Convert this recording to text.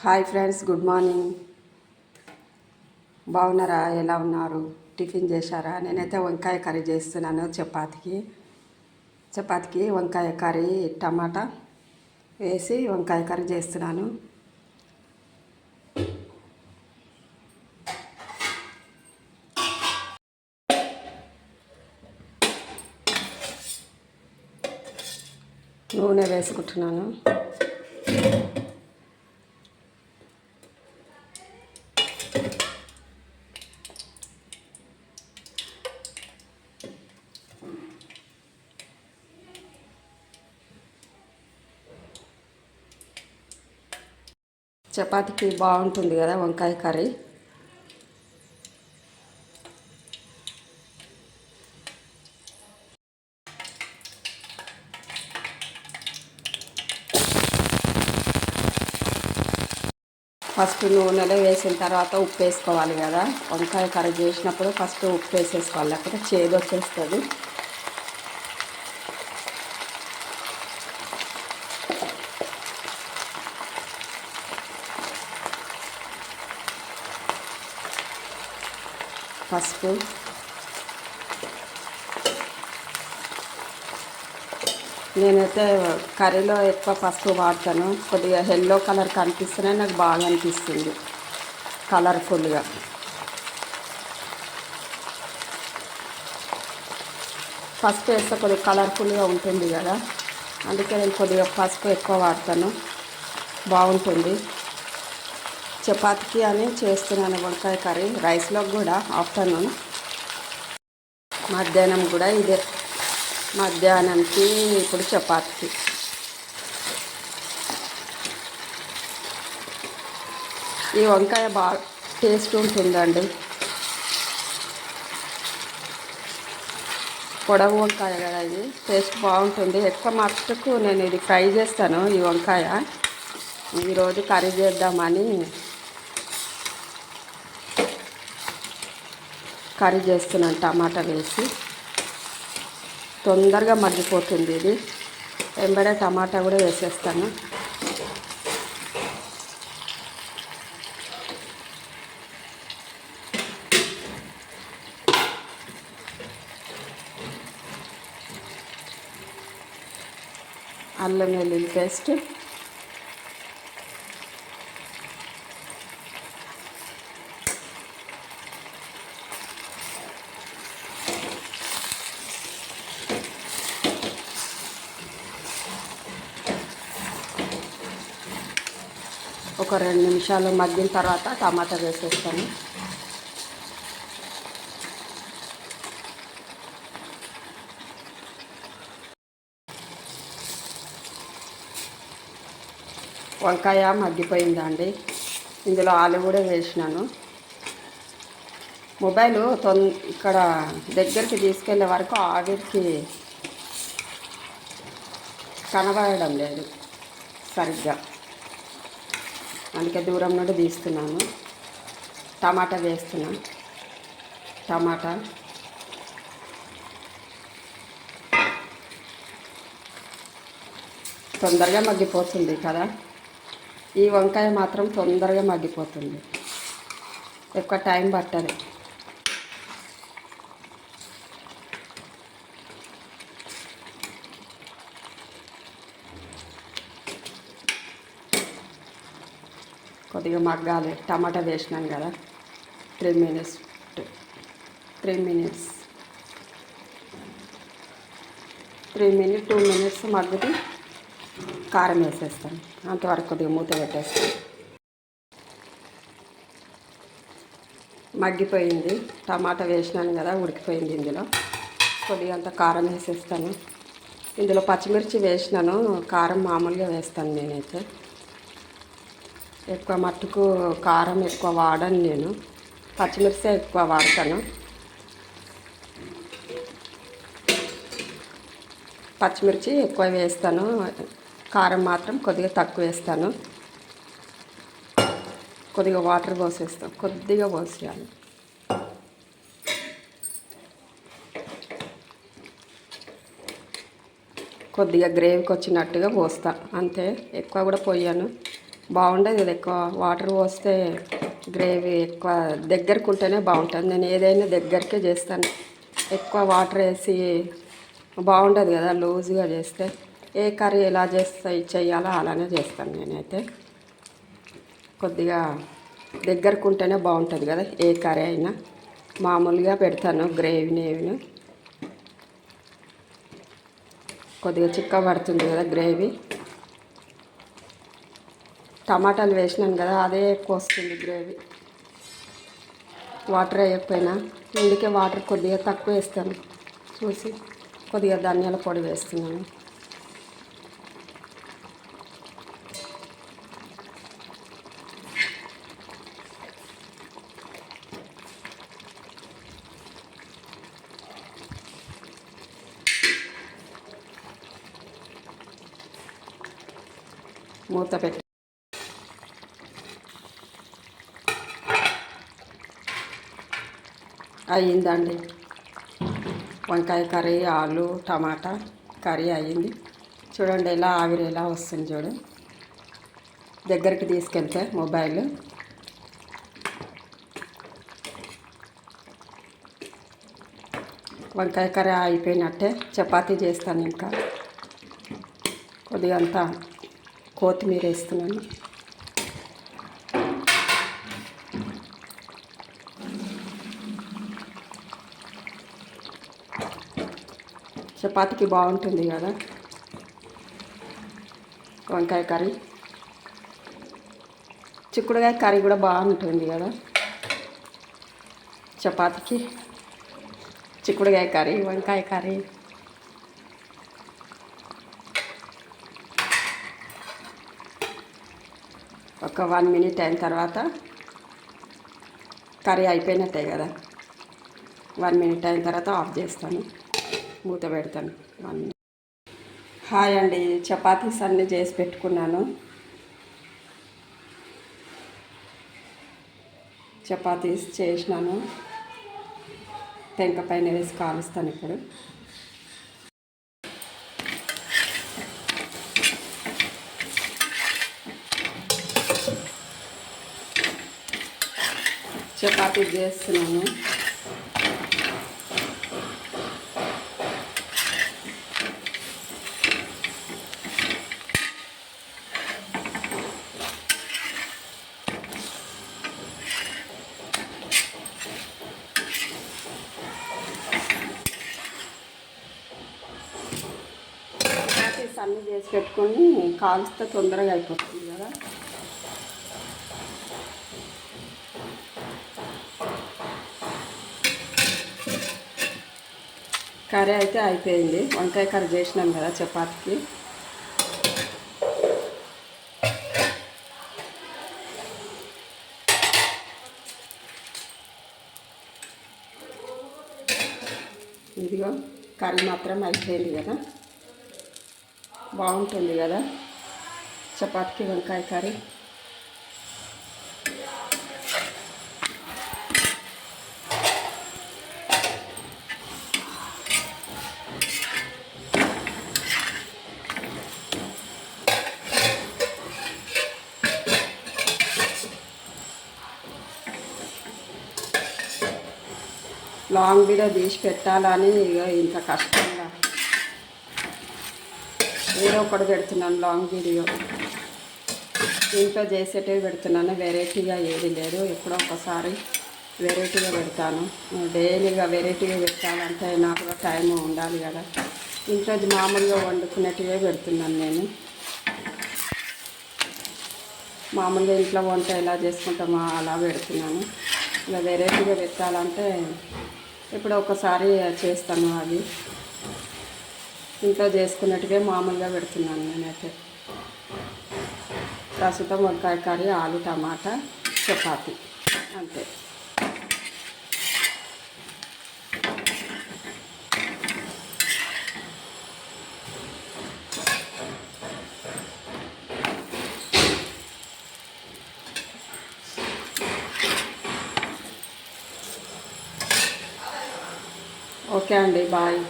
Hi friends good morning. బాగున్నారా? ఎలా ఉన్నారు? టిఫిన్ చేశారా? నేనైతే వంకాయ కర్రీ చేస్తున్నాను చపాతీకి. చపాతీకి వంకాయ కర్రీ టమాటా వేసి వంకాయ కర్రీ చేస్తున్నాను. నూనె వేసుకుంటున్నాను. చపాతీకి బాగుంటుంది కదా వంకాయ కర్రీ. ఫస్ట్ నూనెలో వేసిన తర్వాత ఉప్పు వేసుకోవాలి కదా. వంకాయ కర్రీ చేసినప్పుడు ఫస్ట్ ఉప్పు వేసేసుకోవాలి లేకపోతే చేదు వచ్చేస్తుంది. పసుపు. నేనైతే కర్రీలో ఎక్కువ పసుపు వాడతాను. కొద్దిగా ఎల్లో కలర్ కనిపిస్తేనే నాకు బాగా అనిపిస్తుంది. కలర్ఫుల్గా పసుపు వేస్తే కొద్దిగా కలర్ఫుల్గా ఉంటుంది కదా. అందుకే నేను కొద్దిగా పసుపు ఎక్కువ వాడతాను. బాగుంటుంది. చపాతీకి అని చేస్తున్నాను వంకాయ కర్రీ. రైస్లో కూడా ఆఫ్టర్నూన్. మధ్యాహ్నం కూడా ఇదే. మధ్యాహ్నంకి ఇప్పుడు చపాతీకి. ఈ వంకాయ బాగా టేస్ట్ ఉంటుందండి. పొడవు వంకాయ కదా ఇది. టేస్ట్ బాగుంటుంది. ఎక్కువ మట్టుకు నేను ఇది ఫ్రై చేస్తాను ఈ వంకాయ. ఈరోజు కర్రీ చేద్దామని కర్రీ చేస్తున్నాను టమాటా వేసి. తొందరగా మగ్గిపోతుంది ఇది. వెంబడే టమాటా కూడా వేసేస్తాను. అల్లం వెల్లుల్లి పేస్ట్. ఒక రెండు నిమిషాలు మగ్గిన తర్వాత టమాటా వేసేస్తాను. వంకాయ మగ్గిపోయిందండి. ఇందులో ఆలు కూడా వేసినాను. మొబైల్ తొన్ ఇక్కడ దగ్గరికి తీసుకెళ్ళే వరకు ఆవిరికి కనబడడం లేదు సరిగ్గా. అందుకే దూరం నుండి తీస్తున్నాను. టమాటా వేస్తున్నా. టమాటా. తొందరగా మగ్గిపోతుంది కదా? ఈ వంకాయ మాత్రం తొందరగా మగ్గిపోతుంది. ఎక్కువ టైం పట్టదు. కొద్దిగా మగ్గాలి. టమాటా వేసినాను కదా. Three minutes three minutes three minute two minutes మగ్గితే కారం వేసేస్తాను. అంతవరకు కొద్దిగా మూత పెట్టేస్తాను. మగ్గిపోయింది. టమాటా వేసినాను కదా ఉడికిపోయింది ఇందులో. కొద్దిగా అంత కారం వేసేస్తాను. ఇందులో పచ్చిమిర్చి వేసినాను. కారం మామూలుగా వేస్తాను నేనైతే. ఎక్కువ మట్టుకు కారం ఎక్కువ వాడను నేను. పచ్చిమిర్చి ఎక్కువ వాడతాను. పచ్చిమిర్చి ఎక్కువ వేస్తాను. కారం మాత్రం కొద్దిగా తక్కువ వేస్తాను. కొద్దిగా వాటర్ పోసేస్తాం కొద్దిగా పోసేయాలి. కొద్దిగా గ్రేవీకి వచ్చినట్టుగా పోస్తా. అంతే. ఎక్కువ కూడా పోయాను. బాగుండదు ఇది ఎక్కువ. వాటర్ పోస్తే గ్రేవీ ఎక్కువ దగ్గరకు ఉంటేనే బాగుంటుంది. నేను ఏదైనా దగ్గరకే చేస్తాను. ఎక్కువ వాటర్ వేసి బాగుండదు కదా లూజ్గా చేస్తే. ఏ కర్రీ ఎలా చేస్తా చేయాలో అలానే చేస్తాను నేనైతే. కొద్దిగా దగ్గరకు ఉంటేనే బాగుంటుంది కదా ఏ కర్రీ అయినా. మామూలుగా పెడతాను గ్రేవీ నేవిను కొద్దిగా చిక్క పడుతుంది కదా గ్రేవీ. టమాటాలు వేసినాను కదా అదే ఎక్కువ వస్తుంది గ్రేవీ. వాటర్ వేయకపోయినా అందుకే వాటర్ కొద్దిగా తక్కువ వేస్తాను. చూసి కొద్దిగా ధనియాల పొడి వేస్తున్నాను. మూత పెట్టి అయ్యిందండి. వంకాయ కర్రీ ఆలు టమాటా కర్రీ అయ్యింది. చూడండి ఎలా ఆవిరి ఎలా వస్తుంది చూడు. దగ్గరికి తీసుకెళ్తే మొబైల్. వంకాయ కర్రీ అయిపోయినట్టే చపాతీ చేస్తాను ఇంకా. కొద్దిగా అంతా కొత్తిమీర వేస్తున్నాను. చపాతీకి బాగుంటుంది కదా. వంకాయ కర్రీ. చిక్కుడుకాయ కర్రీ కూడా బాగుంటుంది కదా. చపాతీకి చిక్కుడుకాయ కర్రీ వంకాయ కర్రీ. ఒక వన్ మినిట్ అయిన తర్వాత కర్రీ అయిపోయినట్టే కదా. వన్ మినిట్ అయిన తర్వాత ఆఫ్ చేస్తాను. మూత పెడతాను. వన్ హాయ్ అండి చపాతీస్ అన్నీ చేసి పెట్టుకున్నాను. చపాతీస్ చేసినాను. టెంక పైన వేసి కాలుస్తాను ఇప్పుడు. చపాతీ చేస్తున్నాను. అన్నీ చేసి పెట్టుకొని కాల్స్తే తొందరగా అయిపోతుంది కదా. కర్రీ అయితే అయిపోయింది. వంకాయ కర్రీ చేసినాం కదా చపాతీకి. ఇదిగో కర్రీ మాత్రం అయిపోయింది కదా. బాగుంటుంది కదా? చపాతీకి వంకాయ కర్రీ. లాంగ్ వీడియో తీసి పెట్టాలని ఇక ఇంత కష్టం. వేరే ఒకటి పెడుతున్నాను లాంగ్ వీడియో ఇంట్లో చేసేటివి పెడుతున్నాను. వెరైటీగా ఏది లేదు. ఎప్పుడో ఒకసారి వెరైటీగా పెడతాను. డైలీగా వెరైటీగా పెట్టాలంటే నాకు టైం ఉండాలి కదా. ఇంట్లో మామూలుగా వండుకునేటివే పెడుతున్నాను నేను. మామూలుగా ఇంట్లో వంట ఎలా చేసుకుంటామో అలా పెడుతున్నాను. ఇలా వెరైటీగా పెట్టాలంటే ఇప్పుడు ఒకసారి చేస్తాను అది ఇంట్లో చేసుకున్నట్టుగా మామూలుగా పెడుతున్నాను నేనైతే. ప్రస్తుతం వంకాయ కర్రీ ఆలు టమాటా చపాతి. అంతే. ఓకే అండి బాయ్.